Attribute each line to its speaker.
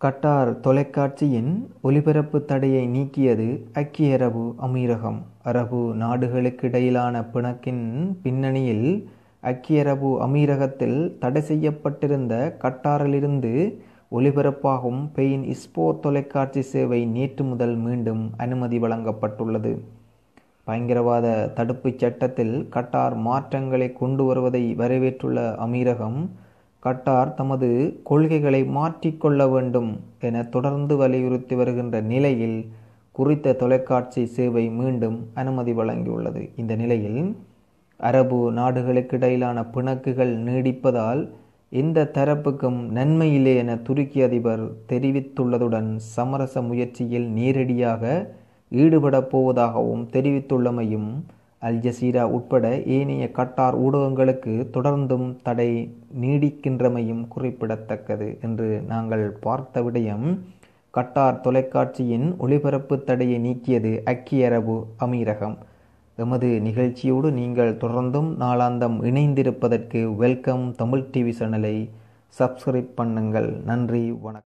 Speaker 1: கட்டார் தொலைக்காட்சியின் ஒலிபரப்பு தடையை நீக்கியது ஐக்கிய அரபு அமீரகம். அரபு நாடுகளுக்கிடையிலான பிணக்கின் பின்னணியில் ஐக்கிய அரபு அமீரகத்தில் தடை செய்யப்பட்டிருந்த கட்டாரிலிருந்து ஒலிபரப்பாகும் பெயின் இஸ்போர் தொலைக்காட்சி சேவை நேற்று முதல் மீண்டும் அனுமதி வழங்கப்பட்டுள்ளது. பயங்கரவாத தடுப்புச் சட்டத்தில் கட்டார் மாற்றங்களை கொண்டு வருவதை வரவேற்றுள்ள அமீரகம் கட்டார் தமது கொள்கைகளை மாற்றிக்கொள்ள வேண்டும் என தொடர்ந்து வலியுறுத்தி வருகின்ற நிலையில் குறித்த தொலைக்காட்சி சேவை மீண்டும் அனுமதி வழங்கியுள்ளது. இந்த நிலையில் அரபு நாடுகளுக்கிடையிலான பிணக்குகள் நீடிப்பதால் இந்த தரப்புக்கும் நன்மையில்லை என துருக்கி அதிபர் தெரிவித்துள்ளதுடன் சமரச முயற்சியில் நேரடியாக ஈடுபடப் போவதாகவும் தெரிவித்துள்ளமையும் அல் ஜசீரா உட்பட ஏனைய கட்டார் ஊடகங்களுக்கு தொடர்ந்தும் தடை நீடிக்கின்றமையும் குறிப்பிடத்தக்கது என்று நாங்கள் பார்த்த விடயம் கட்டார் தொலைக்காட்சியின் ஒளிபரப்பு தடையை நீக்கியது அக்கிய அரபு அமீரகம். எமது நிகழ்ச்சியோடு நீங்கள் தொடர்ந்தும் நாளாந்தம் இணைந்திருப்பதற்கு வெல்கம் தமிழ் டிவி சேனலை சப்ஸ்கிரைப் பண்ணுங்கள். நன்றி வணக்கம்.